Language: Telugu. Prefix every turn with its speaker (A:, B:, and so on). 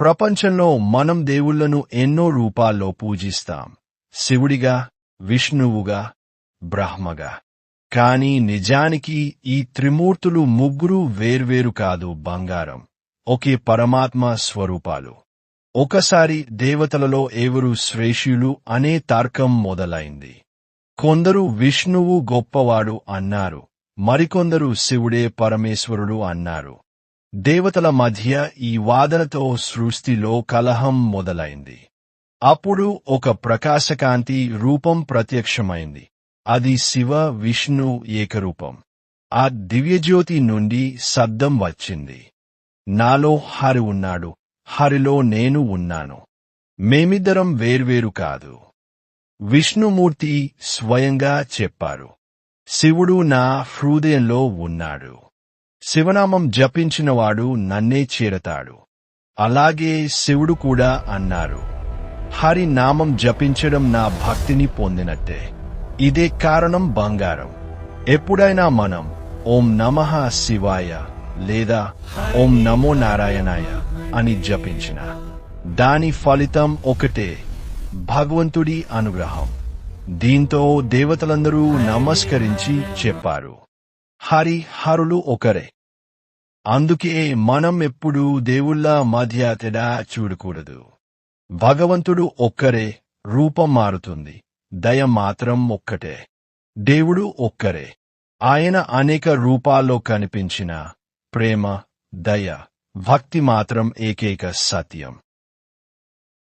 A: ప్రపంచంలో మనం దేవుళ్ళను ఎన్నో రూపాల్లో పూజిస్తాం. శివుడిగా విష్ణువుగా బ్రహ్మగా. కాని నిజానికి ఈ త్రిమూర్తులు ముగ్గురు వేర్వేరు కాదు బంగారం. ఒకే పరమాత్మ స్వరూపాలు. ఒకసారి దేవతలలో ఎవరు శ్రేష్ఠులు అనే తర్కం మొదలైంది. కొందరు విష్ణువు గొప్పవాడు అన్నారు. మరికొందరు శివుడే పరమేశ్వరుడు అన్నారు. దేవతల మధ్య ఈ వాదనతో సృష్టిలో కలహం మొదలైంది. అప్పుడు ఒక ప్రకాశకాంతి రూపం ప్రత్యక్షమైంది. అది శివ విష్ణు ఏకరూపం. ఆ దివ్యజ్యోతి నుండి శబ్దం వచ్చింది. నాలో హరి ఉన్నాడు. హరిలో నేను ఉన్నాను. మేమిద్దరం వేర్వేరు కాదు. విష్ణుమూర్తి స్వయంగా చెప్పారు. శివుడు నా హృదయంలో ఉన్నాడు. శివనామం జపించినవాడు నన్నే చేరతాడు. అలాగే శివుడు కూడా అన్నారు హరి నామం జపించడం నా భక్తిని పొందినట్టే. ఇదే కారణం బంగారం. ఎప్పుడైనా మనం ఓం నమః శివాయ లేదా ఓం నమో నారాయణాయ అని జపించిన దాని ఫలితం ఒకటే భగవంతుడి అనుగ్రహం. దీంతో దేవతలందరూ నమస్కరించి చెప్పారు. హరిహరులు ఒకరే. అందుకే మనం ఎప్పుడూ దేవుళ్ళ మధ్య తేడా చూడకూడదు. భగవంతుడు ఒక్కరే రూపం మారుతుంది దయ మాత్రం ఒక్కటే. దేవుడు ఒక్కరే. ఆయన అనేక రూపాల్లో కనిపించిన ప్రేమ దయ భక్తి మాత్రం ఏకైక సత్యం.